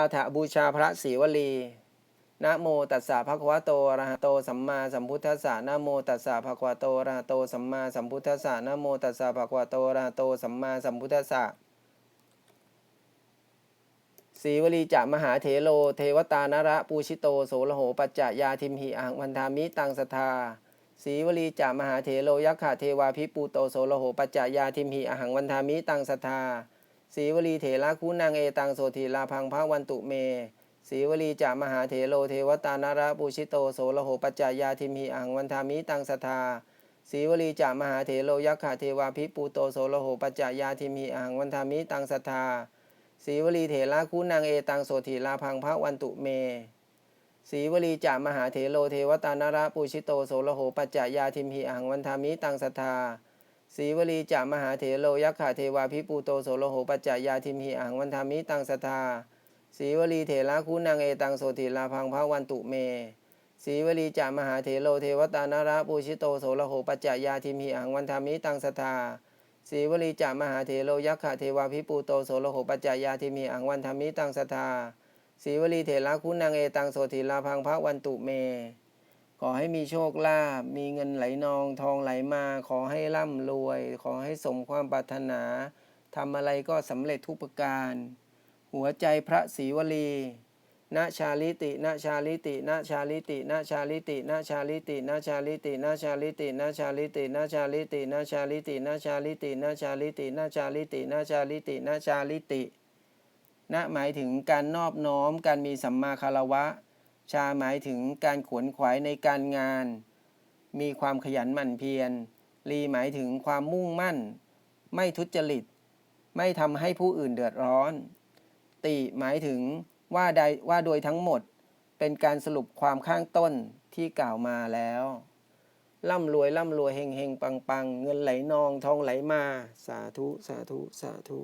าถาบูชาพระศรีวลีนะโมตัสสะภะคะวะโตอะระหะโตสัมมาสัมพุทธัสสะนะโมตัสสะภะคะวะโตอะระหะโตสัมมาสัมพุทธัสสะนะโมตัสสะภะคะวะโตอะระหะโตสัมมาสัมพุทธัสสะสีวลีจะมหาเถโล เทวตานระปูชิโตโสระโหปัจจยาทิมหิอังวันทามิตังสทาสีวลีจะมหาเถโลยักขะเทวาพิปูโตโสระโหปัจจยาทิมหิอหังวันทามิตังสทา สีวลีเถระคูนางเอตังโสธีลาพังพระวันตุเม สีวลีจามหาเถโลเทวตานาระปูชิโตโสระโหปัจจายาทิมหิอังวันทามิตังสทาสีวลีจามหาเถโลยักขะเทวาพิปูโตโสระโหปัจจายาทิมหิอังวันทามิตังสทาสีวลีเถระคูนางเอตังโสธีลาพังพระวันตุเม สีวลีจามหาเถโลเทวตานาระปูชิโตโสระโหปัจจายาทิมหิอังวันทามิตังสทา สีวลีจะมหาเถโลยักขะเทวาพิปูโตโสโลโหปัจจายาทิมหิอังวันธามิตังสทาสีวลีเถระคูนางเอตังโสติลาพังพระวันตุเมสีวลีจะมหาเถโลเทวตานาระปูชิโตโสโลโหปัจจายาทิมหิอังวันธามิตังสทาสีวลีจะมหาเถโลยักขะเทวาพิปูโตโสโลโหปัจจายาทิมหิอังวันธามิตังสทาสีวลีเถระคูนางเอตังโสติลาพังพระวันตุเม ขอให้มีโชคลาภมีเงินไหลนองทองไหลมา ขอให้ร่ำรวย ขอให้สมความปรารถนาทำอะไรก็สำเร็จทุกประการ หัวใจพระศรีวลีณชาลิติณชาลิติณชาลิติณชาลิติณชาลิติณชาลิติณชาลิติณชาลิติณชาลิติณชาลิติณชาลิติณชาลิติณชาลิติณชาลิติณชาลิติณหมายถึงการนอบน้อมการมีสัมมาคารวะ ชาหมายถึงการขวนขวายในการงาน มีความขยันหมั่นเพียร ลีหมายถึงความมุ่งมั่น ไม่ทุจริต ไม่ทำให้ผู้อื่นเดือดร้อน ติหมายถึงว่าใดว่าโดยทั้งหมด เป็นการสรุปความข้างต้นที่กล่าวมาแล้ว ร่ำรวยร่ำรวยเฮงเฮงปังปังเงินไหลนองทองไหลมา สาธุ สาธุ สาธุ